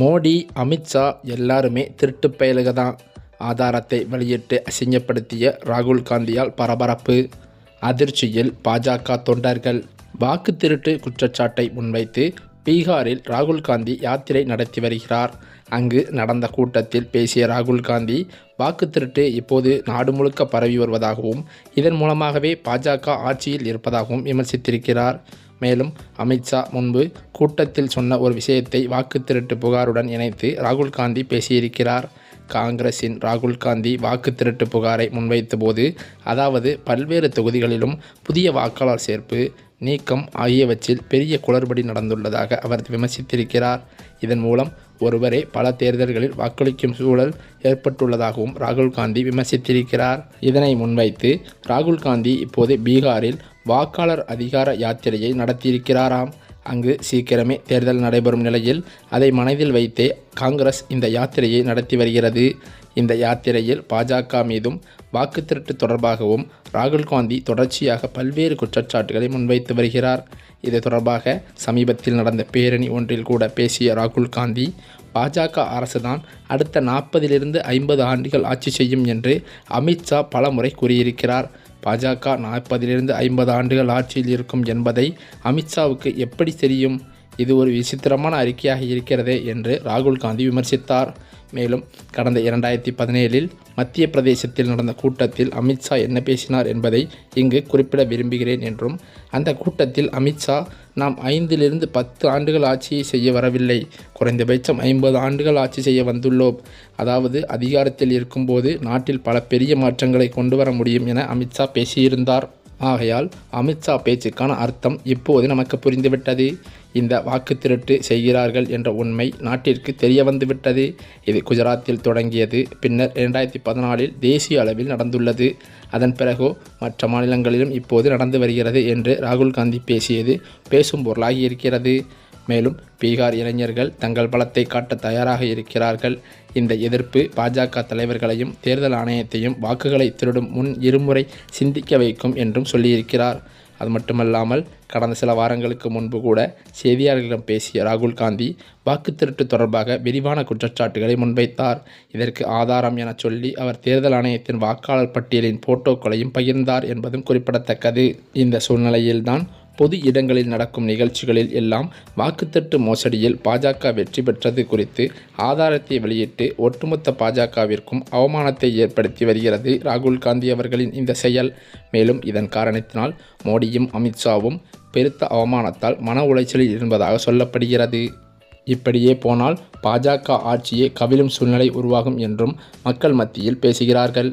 மோடி அமித்ஷா எல்லாருமே திருட்டு பயலுக தான் ஆதாரத்தை வெளியிட்டு அசிங்கப்படுத்திய ராகுல் காந்தியால் பரபரப்பு. அதிர்ச்சியில் பாஜக தொண்டர்கள். வாக்கு திருட்டு குற்றச்சாட்டை முன்வைத்து பீகாரில் ராகுல் காந்தி யாத்திரை நடத்தி வருகிறார். அங்கு நடந்த கூட்டத்தில் பேசிய ராகுல் காந்தி வாக்கு திருட்டு இப்போது நாடு முழுக்க பரவி வருவதாகவும் இதன் மூலமாகவே பாஜக ஆட்சியில் இருப்பதாகவும் விமர்சித்திருக்கிறார். மேலும் அமித்ஷா முன்பு கூட்டத்தில் சொன்ன ஒரு விஷயத்தை வாக்கு திருட்டு புகாருடன் இணைத்து ராகுல் காந்தி பேசியிருக்கிறார். காங்கிரஸின் ராகுல் காந்தி வாக்கு திருட்டு புகாரை முன்வைத்த போது அதாவது பல்வேறு தொகுதிகளிலும் புதிய வாக்காளர் சேர்ப்பு நீக்கம் ஆகியவற்றில் பெரிய குளறுபடி நடந்துள்ளதாக அவர் விமர்சித்திருக்கிறார். இதன் மூலம் ஒருவரே பல தேர்தல்களில் வாக்களிக்கும் சூழல் ஏற்பட்டுள்ளதாகவும் ராகுல் காந்தி விமர்சித்திருக்கிறார். இதனை முன்வைத்து ராகுல் காந்தி இப்போது பீகாரில் வாக்காளர் அதிகார யாத்திரையை நடத்தியிருக்கிறாராம். அங்கு சீக்கிரமே தேர்தல் நடைபெறும் நிலையில் அதை மனதில் வைத்தே காங்கிரஸ் இந்த யாத்திரையை நடத்தி வருகிறது. இந்த யாத்திரையில் பாஜக மீதும் வாக்கு திருட்டு தொடர்பாகவும் ராகுல் காந்தி தொடர்ச்சியாக பல்வேறு குற்றச்சாட்டுகளை முன்வைத்து வருகிறார். இது தொடர்பாக சமீபத்தில் நடந்த பேரணி ஒன்றில் கூட பேசிய ராகுல் காந்தி பாஜக அரசுதான் அடுத்த நாற்பதிலிருந்து ஐம்பது ஆண்டுகள் ஆட்சி செய்யும் என்று அமித்ஷா பலமுறை கூறியிருக்கிறார். பாஜக நாற்பதிலிருந்து ஐம்பது ஆண்டுகள் ஆட்சியில் இருக்கும் என்பதை அமித்ஷாவுக்கு எப்படி தெரியும்? இது ஒரு விசித்திரமான அறிக்கையாக இருக்கிறதே என்று ராகுல் காந்தி விமர்சித்தார். மேலும் கடந்த இரண்டாயிரத்தி பதினேழில் மத்திய பிரதேசத்தில் நடந்த கூட்டத்தில் அமித்ஷா என்ன பேசினார் என்பதை இங்கு குறிப்பிட விரும்புகிறேன் என்றும் அந்த கூட்டத்தில் அமித்ஷா நாம் ஐந்திலிருந்து பத்து ஆண்டுகள் ஆட்சியை செய்ய வரவில்லை. குறைந்தபட்சம் ஐம்பது ஆண்டுகள் ஆட்சி செய்ய வந்துள்ளோம். அதாவது அதிகாரத்தில் இருக்கும்போது நாட்டில் பல பெரிய மாற்றங்களை கொண்டு வர முடியும் என அமித்ஷா பேசியிருந்தார். ஆகையால் அமித்ஷா பேச்சுக்கான அர்த்தம் இப்போது நமக்கு புரிந்துவிட்டது. இந்த வாக்கு திருட்டு செய்கிறார்கள் என்ற உண்மை நாட்டிற்கு தெரிய வந்துவிட்டது. இது குஜராத்தில் தொடங்கியது. பின்னர் இரண்டாயிரத்தி பதினாலில் தேசிய அளவில் நடந்துள்ளது. அதன் பிறகோ மற்ற மாநிலங்களிலும் இப்போது நடந்து வருகிறது என்று ராகுல் காந்தி பேசியது பேசும் பொருளாகி இருக்கிறது. மேலும் பீகார் இளைஞர்கள் தங்கள் பலத்தை காட்ட தயாராக இருக்கிறார்கள். இந்த எதிர்ப்பு பாஜக தலைவர்களையும் தேர்தல் ஆணையத்தையும் வாக்குகளை திருடும் முன் இருமுறை சிந்திக்க வைக்கும் என்றும் சொல்லியிருக்கிறார். அது மட்டுமல்லாமல் கடந்த சில வாரங்களுக்கு முன்பு கூட செய்தியாளர்களிடம் பேசிய ராகுல் காந்தி வாக்கு திருட்டு தொடர்பாக விரிவான குற்றச்சாட்டுகளை முன்வைத்தார். இதற்கு ஆதாரம் என சொல்லி அவர் தேர்தல் ஆணையத்தின் வாக்காளர் பட்டியலின் போட்டோக்களையும் பகிர்ந்தார் என்பதும் குறிப்பிடத்தக்கது. இந்த சூழ்நிலையில்தான் பொது இடங்களில் நடக்கும் நிகழ்ச்சிகளில் எல்லாம் வாக்குத்தட்டு மோசடியில் பாஜக வெற்றி பெற்றது குறித்து ஆதாரத்தை வெளியிட்டு ஒட்டுமொத்த பாஜகவிற்கும் அவமானத்தை ஏற்படுத்தி வருகிறது ராகுல் காந்தி அவர்களின் இந்த செயல். மேலும் இதன் காரணத்தினால் மோடியும் அமித்ஷாவும் பெருத்த அவமானத்தால் மன உளைச்சலில் இருப்பதாக சொல்லப்படுகிறது. இப்படியே போனால் பாஜக ஆட்சியே கவிழும் சூழ்நிலை உருவாகும் என்றும் மக்கள் மத்தியில் பேசுகிறார்கள்.